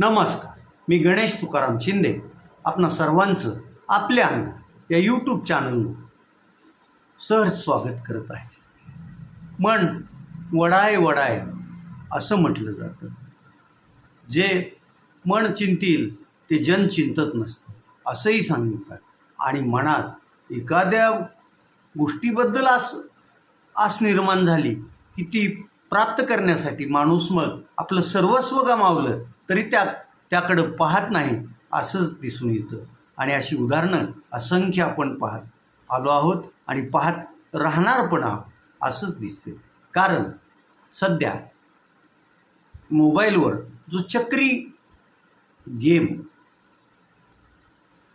नमस्कार. मी गणेश तुकाराम शिंदे. आपणा सर्वांचं आपल्या अंग या यूट्यूब चॅनलवर सहज स्वागत करत आहे. मन वडाय वडाय असं म्हटलं जातं. जे मन चिंतील ते जन चिंतत नसतं असंही सांगतात. आणि मनात एखाद्या गोष्टीबद्दल आस आस निर्माण झाली की ती प्राप्त करण्यासाठी माणूस मग आपलं सर्वस्व गमावलं तरी त्या त्याकडं पाहत नाही असंच दिसून येतं. आणि अशी उदाहरणं असंख्य आपण पाहत आलो आहोत आणि पाहत राहणार पण आहोत असंच दिसते कारण सध्या मोबाईलवर जो चक्री गेम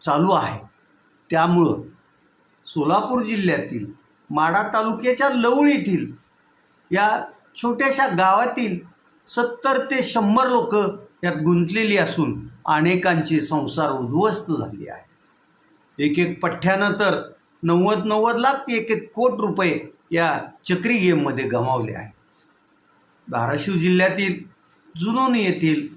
चालू आहे त्यामुळं सोलापूर जिल्ह्यातील माडा तालुक्याच्या लवळ येथील या छोट्याशा गावातील सत्तर ते शंभर लोक यात गुंतलेली असून अनेकांचे संसार उद्ध्वस्त झाले आहे एक एक पठ्ठ्यानं तर नव्वद नव्वद लाख एक एक कोट रुपये या चक्री गेममध्ये गमावले आहे धाराशिव जिल्ह्यातील जुनोन येथील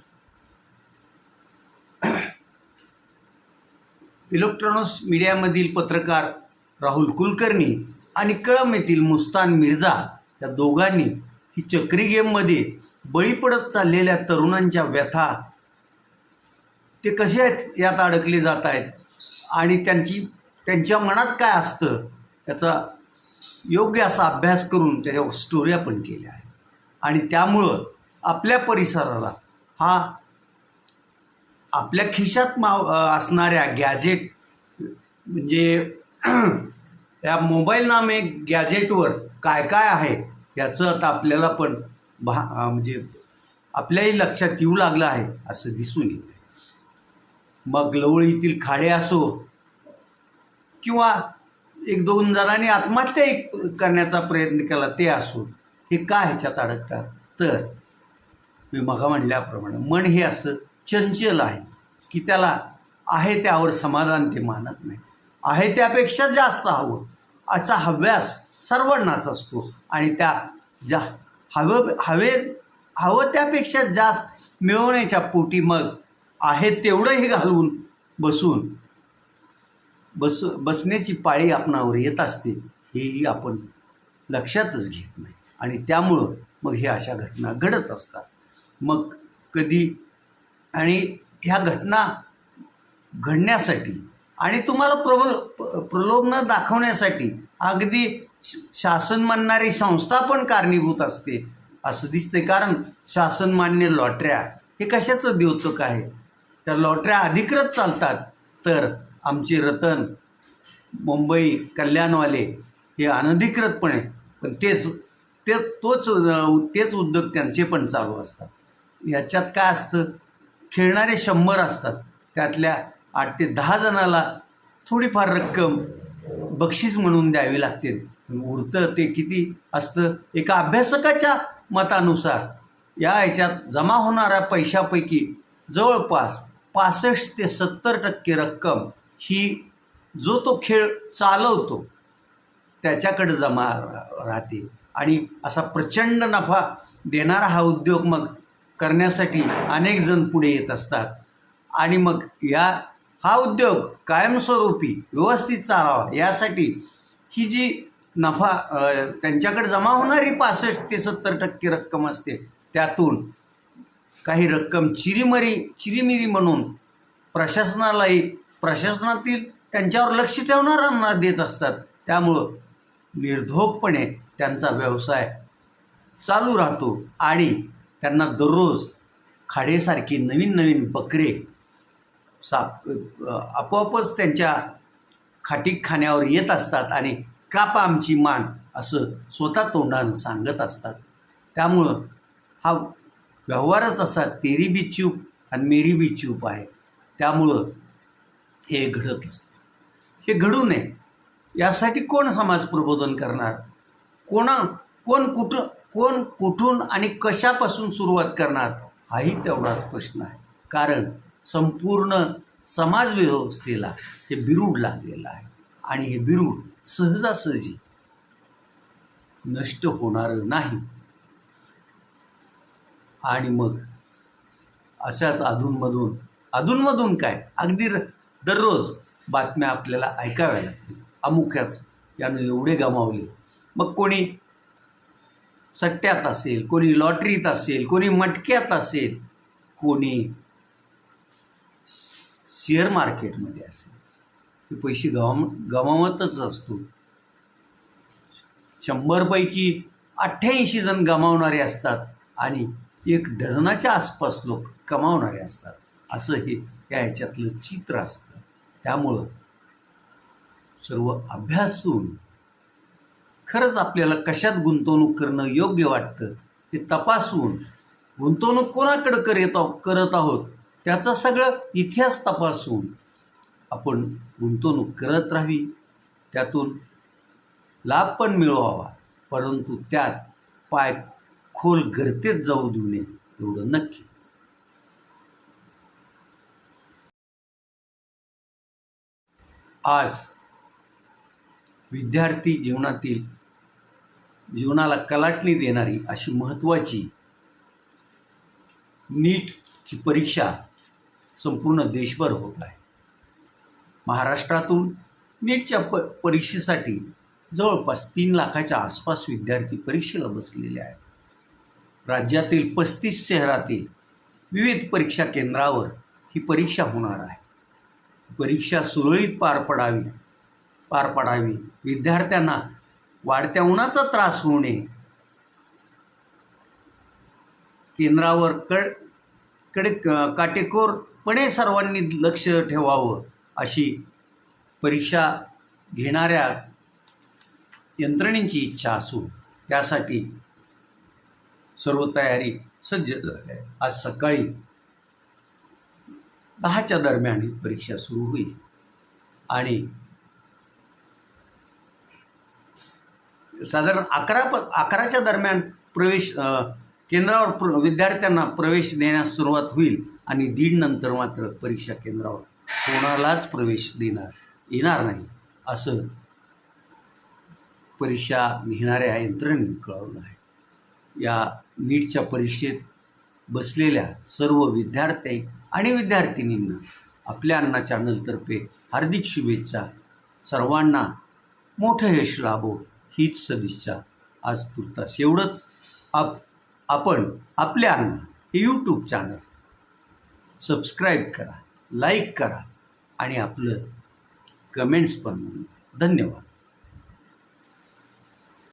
इलेक्ट्रॉनिक्स मीडियामधील पत्रकार राहुल कुलकर्णी आणि कळम येथील मुस्तान मिर्झा या दोघांनी ही चक्री गेममध्ये बळी पडत चाललेल्या तरुणांच्या व्यथा ते कसे आहेत यात अडकले जात आहेत? आणि त्यांची त्यांच्या मनात काय असतं? याचा योग्य असा अभ्यास करून त्याच्या स्टोऱ्या पण केल्या आहेत. आणि त्यामुळं आपल्या परिसराला हा आपल्या खिशात माव असणाऱ्या गॅजेट म्हणजे या मोबाईल नामे गॅजेटवर काय काय आहे? याचं आता आपल्याला पण भा म्हणजे आपल्याही लक्षात येऊ लागलं आहे असं दिसून येतं मग लवळीतील खाडे असो किंवा एक दोन जणांनी आत्महत्या एक करण्याचा प्रयत्न केला ते असो हे का ह्याच्यात अडकतात? तर मी मगा म्हणल्याप्रमाणे मन हे असं चंचल आहे की त्याला आहे त्यावर समाधान ते मानत नाही. आहे त्यापेक्षा जास्त हवं असा हव्यास सर्वांनाच असतो. आणि त्या जा हवं हवे हवं त्यापेक्षा जास्त मिळवण्याच्या पोटी मग आहे तेवढंही घालून बसून बस बसण्याची पाळी आपणावर येत असते हेही आपण लक्षातच घेत नाही. आणि त्यामुळं मग हे अशा घटना घडत असतात. मग कधी आणि ह्या घटना घडण्यासाठी आणि तुम्हाला प्रबल प- प्रलोभनं दाखवण्यासाठी अगदी शासन मानणारी संस्था पण कारणीभूत असते. असं दिसते कारण शासन मान्य लॉटऱ्या हे कशाचं द्योतक आहे? त्या लॉटऱ्या अधिकृत चालतात. तर आमचे रतन मुंबई कल्याणवाले हे अनधिकृतपणे पण तेच ते तोच तेच उद्योग त्यांचे पण चालू असतात. याच्यात काय असतं? खेळणारे शंभर असतात. त्यातल्या आठ ते दहा जणाला थोडीफार रक्कम बक्षीस म्हणून द्यावी लागते उरतं ते किती असतं? एका अभ्यासकाच्या मतानुसार या ह्याच्यात जमा होणाऱ्या पैशापैकी जवळपास पासष्ट ते सत्तर टक्के रक्कम ही जो तो खेळ चालवतो त्याच्याकडे जमा रा- राहते. आणि असा प्रचंड नफा देणारा हा उद्योग मग करण्यासाठी अनेक जण पुढे येत असतात. आणि मग या हा उद्योग कायमस्वरूपी व्यवस्थित चालावा यासाठी ही जी नफा त्यांच्याकडे जमा होणारी पासष्ट ते सत्तर टक्के रक्कम असते त्यातून काही रक्कम चिरीमरी चिरीमिरी म्हणून प्रशासनालाही प्रशासनातील त्यांच्यावर लक्ष ठेवणाऱ्यांना देत असतात. त्यामुळं निर्धोकपणे त्यांचा व्यवसाय चालू राहतो आणि त्यांना दररोज खाडेसारखी नवीन नवीन बकरे साप आपोआपच त्यांच्या खाटीक खाण्यावर येत असतात आणि कापा आमची मान असं स्वतः तोंडानं सांगत असतात. त्यामुळं हा व्यवहारच असा तेरी बी चूप आणि मेरी बी चूप आहे. त्यामुळं हे घडत असतं. हे घडू नये. यासाठी कोण समाज प्रबोधन करणार? कोणा कोण कुठं कोण कुठून आणि कशापासून सुरुवात करणार? हाही तेवढाच प्रश्न आहे. कारण संपूर्ण समाज व्यवस्थेला हे बिरूड लागलेलं आहे. आणि हे बिरूड सहजासहजी नष्ट होणारं नाही. आणि मग अशाच अधूनमधून अधूनमधून काय? अगदी र- दररोज बातम्या आपल्याला ऐकाव्या लागतील. अमुख्याच यानं एवढे गमावले. मग कोणी सट्ट्यात असेल कोणी लॉटरीत असेल कोणी मटक्यात असेल कोणी शेअर मार्केटमध्ये असेल. ते पैसे गम गमावतच असतो. शंभरपैकी अठ्ठ्याऐंशी जण गमावणारे असतात आणि एक डझनाच्या आसपास लोक कमावणारे असतात. असं हे या ह्याच्यातलं चित्र असतं. त्यामुळं सर्व अभ्यासून खरंच आपल्याला कशात गुंतवणूक करणं योग्य वाटतं हे तपासून गुंतवणूक कोणाकडं करत करत आहोत? त्याचा सगळं इतिहास तपासून आपण गुंतवणूक करत राहावी. त्यातून लाभ पण मिळवावा. परंतु त्यात पाय खोल गर्तेत जाऊ देऊ नये एवढं नक्की. आज विद्यार्थी जीवनातील जीवनाला कलाटणी देणारी अशी महत्त्वाची नीटची परीक्षा संपूर्ण देशभर होत आहे. महाराष्ट्रातून नीटच्या प परीक्षेसाठी जवळपास तीन लाखाच्या आसपास विद्यार्थी परीक्षेला बसलेले आहेत. राज्यातील पस्तीस शहरातील विविध परीक्षा केंद्रावर ही परीक्षा होणार आहे. परीक्षा सुरळीत पार पडावी पार पाडावी. विद्यार्थ्यांना वाढत्या उन्हाचा त्रास होऊ नये. केंद्रावर कडकडे क- पणे सर्वांनी लक्ष ठेवावं अशी परीक्षा घेणाऱ्या यंत्रणेची इच्छा असून त्यासाठी सर्व तयारी सज्ज झाली आहे. आज सकाळी दहाच्या दरम्यान ही परीक्षा सुरू होईल. आणि साधारण अकरा प अकराच्या दरम्यान प्रवेश केंद्रावर प्र विद्यार्थ्यांना प्रवेश देण्यास सुरुवात होईल. आणि दीड नंतर मात्र परीक्षा केंद्रावर कोणालाच प्रवेश देणार येणार नाही असं परीक्षा घेणाऱ्या यंत्रणेने कळवलं आहे. या नीटच्या परीक्षेत बसलेल्या सर्व विद्यार्थी आणि विद्यार्थिनींना आपल्या अण्णा चॅनलतर्फे हार्दिक शुभेच्छा. सर्वांना मोठं यश लाभो हीच सदिच्छा. आज तुर्तास एवढंच. आप आपण आपल्या अण्णा हे यूट्यूब चॅनल सबस्क्राईब करा लाईक करा आणि आपलं कमेंट्स पण धन्यवाद.